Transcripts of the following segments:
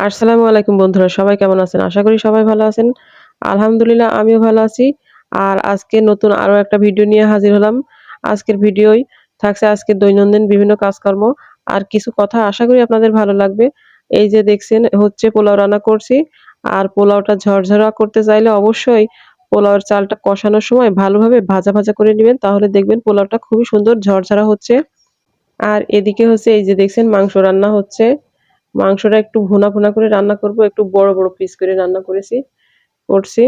আসসালামু আলাইকুম বন্ধুরা, সবাই কেমন আছেন? আশা করি সবাই ভালো আছেন। আলহামদুলিল্লাহ, আমিও ভালো আছি। আর আজকে নতুন আরও একটা ভিডিও নিয়ে হাজির হলাম। আজকের ভিডিওই থাকছে আজকে দৈনন্দিন বিভিন্ন কাজকর্ম। আর কিছু কথা আশা করি আপনাদের ভালো লাগবে। এই যে দেখছেন, হচ্ছে পোলাও রান্না করছি। আর পোলাওটা ঝরঝরা করতে চাইলে অবশ্যই পোলাওয়ের চালটা কষানোর সময় ভালোভাবে ভাজা ভাজা করে নেবেন। তাহলে দেখবেন পোলাওটা খুবই সুন্দর ঝরঝরা হচ্ছে। আর এদিকে হচ্ছে এই যে দেখছেন, মাংস রান্না হচ্ছে। মাংসটা একটু ভুনা ভুনা করে রান্না করব, একটু বড় বড় পিস করে রান্না করেছি, করছি।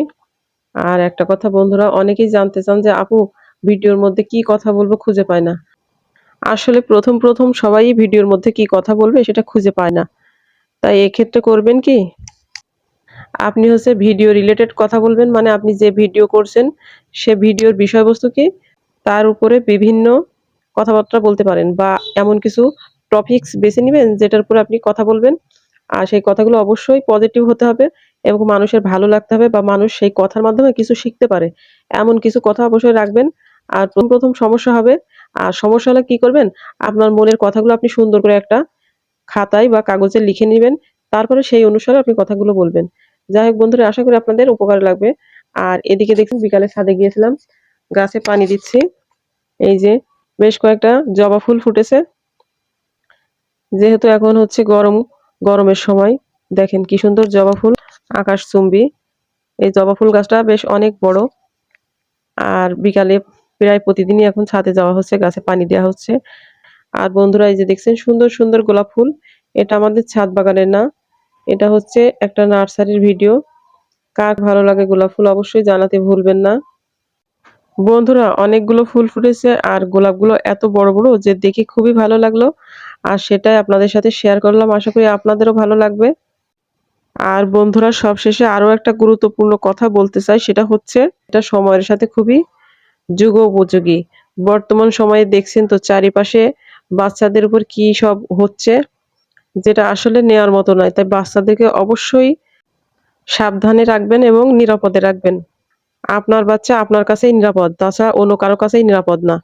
আর একটা কথা বন্ধুরা, অনেকেই জানতে চান যে আপু, ভিডিওর মধ্যে কি কথা বলব খুঁজে পায় না। আসলে প্রথম প্রথম সবাই ভিডিওর মধ্যে কি কথা বলবে সেটা খুঁজে পায় না। তাই এক্ষেত্রে করবেন কি? আপনি হচ্ছে ভিডিও রিলেটেড কথা বলবেন মানে আপনি যে ভিডিও করছেন, সে ভিডিওর বিষয়বস্তু কি? তার উপরে বিভিন্ন কথাবার্তা বলতে পারেন বা এমন কিছু টপিকস বেছে নেবেন, যেটার উপর আপনি কথা বলবেন। আর সেই কথাগুলো অবশ্যই পজিটিভ হতে হবে এবং মানুষের ভালো লাগতে হবে বা মানুষ সেই কথার মাধ্যমে কিছু শিখতে পারে। এমন কিছু কথা অবশ্যই রাখবেন। আর প্রথম প্রথম সমস্যা হবে, আর সমস্যা হলে কি করবেন? আপনার মনের কথাগুলো আপনি সুন্দর করে একটা খাতায় বা কাগজে লিখে নেবেন। তারপরে সেই অনুসারে আপনি কথাগুলো বলবেন। যাই হোক বন্ধুরা, আশা করি আপনাদের উপকার লাগবে। আর এদিকে দেখুন, বিকালে ছাদে গিয়েছিলাম, গাছে পানি দিচ্ছি। এই যে বেশ কয়েকটা জবা ফুল ফুটেছে। যেহেতু এখন হচ্ছে গরম, গরমের সময়, দেখেন কি সুন্দর জবা ফুল, আকাশ চুম্বি। এই জবা ফুল গাছটা বেশ অনেক বড়। আর বিকালে প্রায় প্রতিদিনই এখন ছাদে যাওয়া হচ্ছে, গাছে পানি দেওয়া হচ্ছে। আর বন্ধুরা, এই যে দেখছেন সুন্দর সুন্দর গোলাপ ফুল, এটা আমাদের ছাদ বাগানের না। এটা হচ্ছে একটা নার্সারির ভিডিও। কার ভালো লাগে গোলাপ ফুল অবশ্যই জানাতে ভুলবেন না। বন্ধুরা, অনেকগুলো ফুল ফুটেছে আর গোলাপগুলো এত বড় বড় যে দেখে খুবই ভালো লাগল। আর সেটাই আপনাদের সাথে শেয়ার করলাম। আশা করি আপনাদেরও ভালো লাগবে। আর বন্ধুরা, সবশেষে আরও একটা গুরুত্বপূর্ণ কথা বলতে চাই, সেটা হচ্ছে এটা সময়ের সাথে খুবই যুগ উপযোগী বর্তমান সময়ে দেখছেন তো চারিপাশে বাচ্চাদের উপর কি সব হচ্ছে, যেটা আসলে নেওয়ার মতো নয়। তাই বাচ্চাদেরকে অবশ্যই সাবধানে রাখবেন এবং নিরাপদে রাখবেন। আপনার বাচ্চা আপনার কাছেই নিরাপদ, তাছাড়া অন্য কারও কাছেই নিরাপদ না।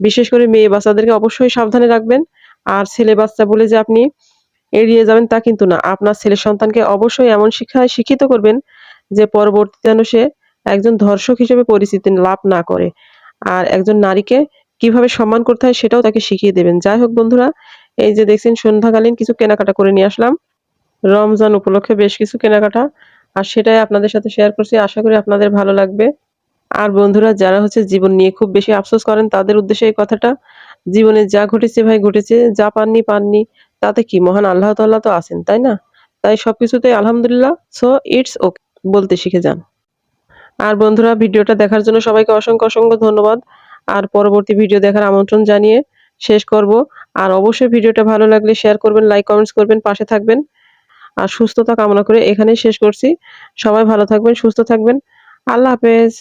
বিশেষ করে মেয়ে বাচ্চাদেরকে অবশ্যই সাবধানে রাখবেন। আর ছেলে বাচ্চা বলে যে আপনি এড়িয়ে যাবেন তা কিন্তু না। আপনার ছেলে সন্তানকে অবশ্যই এমন শিক্ষায় শিক্ষিত করবেন যে পরবর্তীতে যেন সে একজন ধর্ষক হিসেবে পরিচিতি লাভ না করে। আর একজন নারীকে কীভাবে সম্মান করতে হয় সেটাও তাকে শিখিয়ে দেবেন। যাই হোক বন্ধুরা, এই যে দেখছেন সন্ধ্যাকালীন কিছু কেনাকাটা করে নিয়ে আসলাম। রমজান উপলক্ষে বেশ কিছু কেনাকাটা। আর সেটাই আপনাদের সাথে শেয়ার করছি। আশা করি আপনাদের ভালো লাগবে। আর বন্ধুরা, যারা হচ্ছে জীবন নিয়ে খুব বেশি আফসোস করেন, তাদের উদ্দেশ্যে এই কথাটা। জীবনে যা ঘটেছে ভাই ঘটেছে, যা পাননি পাননি, তাতে কি? মহান আল্লাহ তাল্লাহ তো আছেন, তাই না? তাই সবকিছুতে আলহামদুলিল্লাহ সো ইটস ওকে বলতে শিখে যান। আর বন্ধুরা, ভিডিওটা দেখার জন্য সবাইকে অসংখ্য অসংখ্য ধন্যবাদ। আর পরবর্তী ভিডিও দেখার আমন্ত্রণ জানিয়ে শেষ করব। আর অবশ্যই ভিডিওটা ভালো লাগলে শেয়ার করবেন লাইক কমেন্টস করবেন, পাশে থাকবেন। আর সুস্থতা কামনা করে এখানেই শেষ করছি। সবাই ভালো থাকবেন, সুস্থ থাকবেন। আল্লাহ হাফেজ।